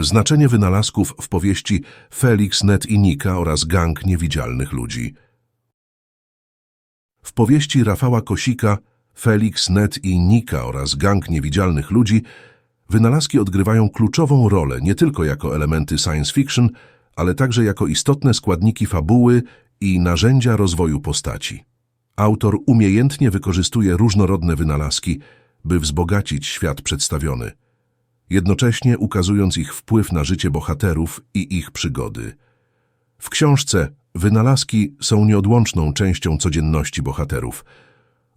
Znaczenie wynalazków w powieści Felix, Ned i Nika oraz Gang Niewidzialnych Ludzi. W powieści Rafała Kosika Felix, Ned i Nika oraz Gang Niewidzialnych Ludzi wynalazki odgrywają kluczową rolę nie tylko jako elementy science fiction, ale także jako istotne składniki fabuły i narzędzia rozwoju postaci. Autor umiejętnie wykorzystuje różnorodne wynalazki, by wzbogacić świat przedstawiony, jednocześnie ukazując ich wpływ na życie bohaterów i ich przygody. W książce wynalazki są nieodłączną częścią codzienności bohaterów.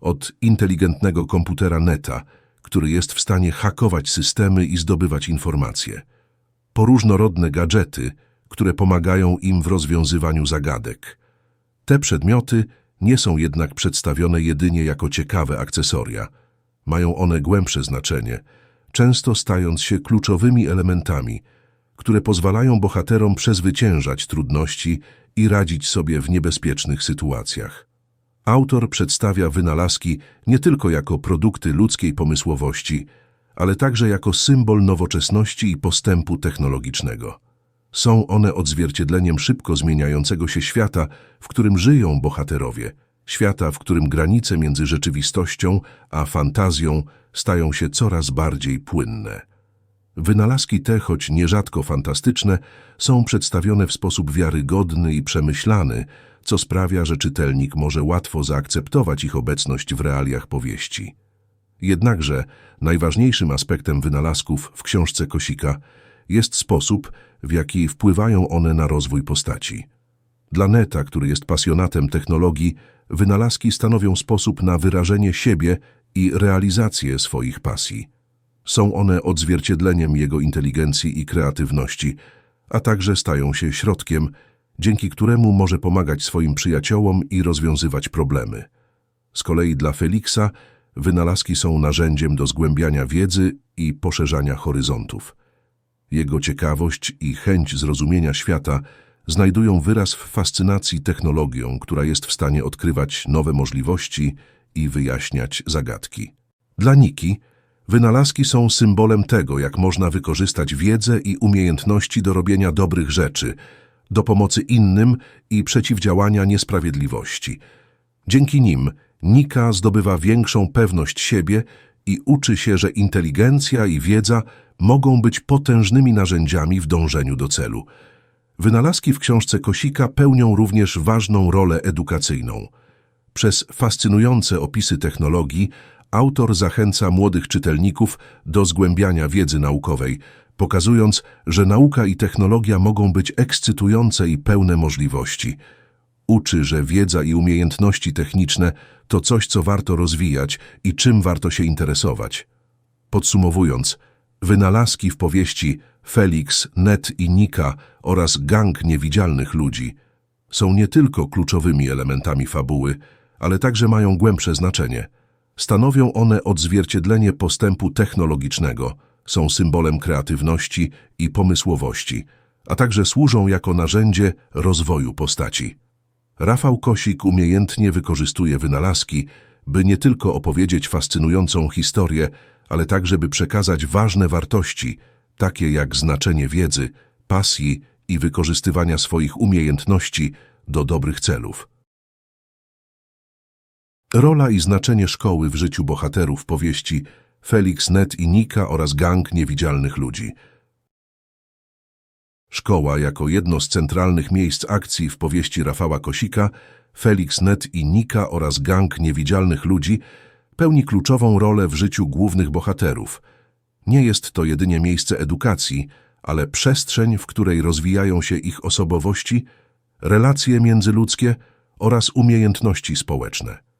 Od inteligentnego komputera Neta, który jest w stanie hakować systemy i zdobywać informacje, po różnorodne gadżety, które pomagają im w rozwiązywaniu zagadek. Te przedmioty nie są jednak przedstawione jedynie jako ciekawe akcesoria. Mają one głębsze znaczenie, często stając się kluczowymi elementami, które pozwalają bohaterom przezwyciężać trudności i radzić sobie w niebezpiecznych sytuacjach. Autor przedstawia wynalazki nie tylko jako produkty ludzkiej pomysłowości, ale także jako symbol nowoczesności i postępu technologicznego. Są one odzwierciedleniem szybko zmieniającego się świata, w którym żyją bohaterowie, świata, w którym granice między rzeczywistością a fantazją stają się coraz bardziej płynne. Wynalazki te, choć nierzadko fantastyczne, są przedstawione w sposób wiarygodny i przemyślany, co sprawia, że czytelnik może łatwo zaakceptować ich obecność w realiach powieści. Jednakże najważniejszym aspektem wynalazków w książce Kosika jest sposób, w jaki wpływają one na rozwój postaci. Dla Neta, który jest pasjonatem technologii, wynalazki stanowią sposób na wyrażenie siebie i realizację swoich pasji. Są one odzwierciedleniem jego inteligencji i kreatywności, a także stają się środkiem, dzięki któremu może pomagać swoim przyjaciołom i rozwiązywać problemy. Z kolei dla Feliksa wynalazki są narzędziem do zgłębiania wiedzy i poszerzania horyzontów. Jego ciekawość i chęć zrozumienia świata znajdują wyraz w fascynacji technologią, która jest w stanie odkrywać nowe możliwości i wyjaśniać zagadki. Dla Niki wynalazki są symbolem tego, jak można wykorzystać wiedzę i umiejętności do robienia dobrych rzeczy, do pomocy innym i przeciwdziałania niesprawiedliwości. Dzięki nim Nika zdobywa większą pewność siebie i uczy się, że inteligencja i wiedza mogą być potężnymi narzędziami w dążeniu do celu. Wynalazki w książce Kosika pełnią również ważną rolę edukacyjną. Przez fascynujące opisy technologii autor zachęca młodych czytelników do zgłębiania wiedzy naukowej, pokazując, że nauka i technologia mogą być ekscytujące i pełne możliwości. Uczy, że wiedza i umiejętności techniczne to coś, co warto rozwijać i czym warto się interesować. Podsumowując, wynalazki w powieści Felix, Ned i Nika oraz Gang Niewidzialnych Ludzi są nie tylko kluczowymi elementami fabuły, ale także mają głębsze znaczenie. Stanowią one odzwierciedlenie postępu technologicznego, są symbolem kreatywności i pomysłowości, a także służą jako narzędzie rozwoju postaci. Rafał Kosik umiejętnie wykorzystuje wynalazki, by nie tylko opowiedzieć fascynującą historię, ale także by przekazać ważne wartości, takie jak znaczenie wiedzy, pasji i wykorzystywania swoich umiejętności do dobrych celów. Rola i znaczenie szkoły w życiu bohaterów powieści Felix, Ned i Nika oraz Gang Niewidzialnych Ludzi. Szkoła jako jedno z centralnych miejsc akcji w powieści Rafała Kosika Felix, Ned i Nika oraz Gang Niewidzialnych Ludzi pełni kluczową rolę w życiu głównych bohaterów. Nie jest to jedynie miejsce edukacji, ale przestrzeń, w której rozwijają się ich osobowości, relacje międzyludzkie oraz umiejętności społeczne.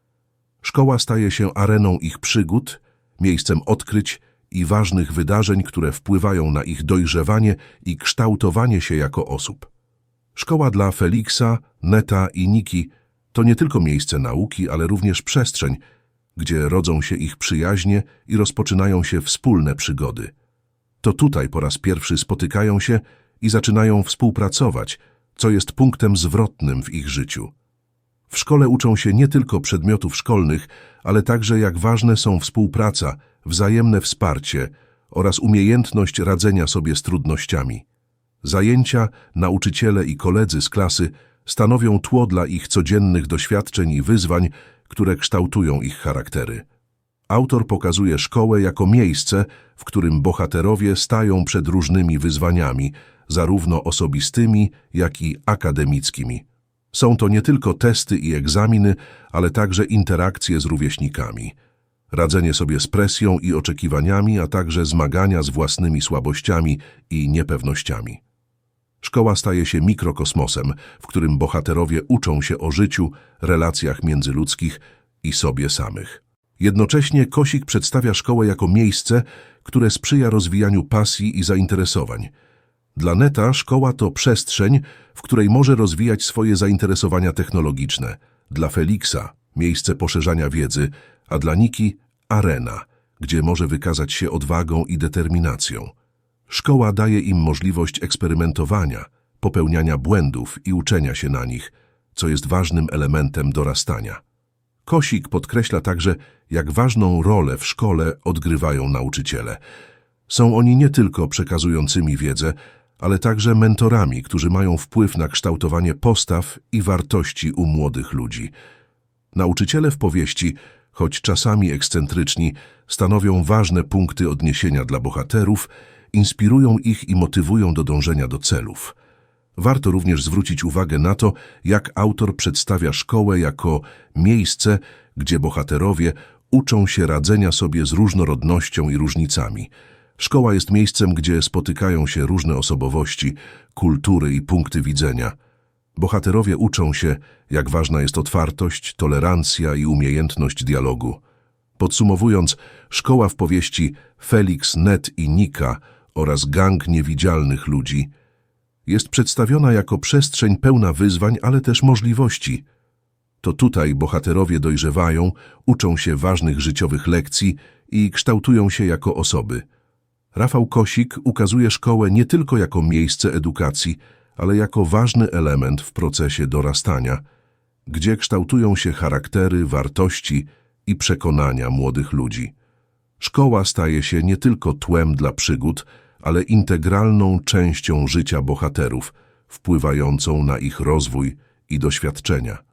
Szkoła staje się areną ich przygód, miejscem odkryć i ważnych wydarzeń, które wpływają na ich dojrzewanie i kształtowanie się jako osób. Szkoła dla Feliksa, Neta i Niki to nie tylko miejsce nauki, ale również przestrzeń, gdzie rodzą się ich przyjaźnie i rozpoczynają się wspólne przygody. To tutaj po raz pierwszy spotykają się i zaczynają współpracować, co jest punktem zwrotnym w ich życiu. W szkole uczą się nie tylko przedmiotów szkolnych, ale także jak ważne są współpraca, wzajemne wsparcie oraz umiejętność radzenia sobie z trudnościami. Zajęcia, nauczyciele i koledzy z klasy stanowią tło dla ich codziennych doświadczeń i wyzwań, które kształtują ich charaktery. Autor pokazuje szkołę jako miejsce, w którym bohaterowie stają przed różnymi wyzwaniami, zarówno osobistymi, jak i akademickimi. Są to nie tylko testy i egzaminy, ale także interakcje z rówieśnikami. Radzenie sobie z presją i oczekiwaniami, a także zmagania z własnymi słabościami i niepewnościami. Szkoła staje się mikrokosmosem, w którym bohaterowie uczą się o życiu, relacjach międzyludzkich i sobie samych. Jednocześnie Kosik przedstawia szkołę jako miejsce, które sprzyja rozwijaniu pasji i zainteresowań. Dla Neta szkoła to przestrzeń, w której może rozwijać swoje zainteresowania technologiczne. Dla Feliksa miejsce poszerzania wiedzy, a dla Niki arena, gdzie może wykazać się odwagą i determinacją. Szkoła daje im możliwość eksperymentowania, popełniania błędów i uczenia się na nich, co jest ważnym elementem dorastania. Kosik podkreśla także, jak ważną rolę w szkole odgrywają nauczyciele. Są oni nie tylko przekazującymi wiedzę, ale także mentorami, którzy mają wpływ na kształtowanie postaw i wartości u młodych ludzi. Nauczyciele w powieści, choć czasami ekscentryczni, stanowią ważne punkty odniesienia dla bohaterów, inspirują ich i motywują do dążenia do celów. Warto również zwrócić uwagę na to, jak autor przedstawia szkołę jako miejsce, gdzie bohaterowie uczą się radzenia sobie z różnorodnością i różnicami. Szkoła jest miejscem, gdzie spotykają się różne osobowości, kultury i punkty widzenia. Bohaterowie uczą się, jak ważna jest otwartość, tolerancja i umiejętność dialogu. Podsumowując, szkoła w powieści Felix, Ned i Nika oraz gang niewidzialnych ludzi jest przedstawiona jako przestrzeń pełna wyzwań, ale też możliwości. To tutaj bohaterowie dojrzewają, uczą się ważnych życiowych lekcji i kształtują się jako osoby. Rafał Kosik ukazuje szkołę nie tylko jako miejsce edukacji, ale jako ważny element w procesie dorastania, gdzie kształtują się charaktery, wartości i przekonania młodych ludzi. Szkoła staje się nie tylko tłem dla przygód, ale integralną częścią życia bohaterów, wpływającą na ich rozwój i doświadczenia.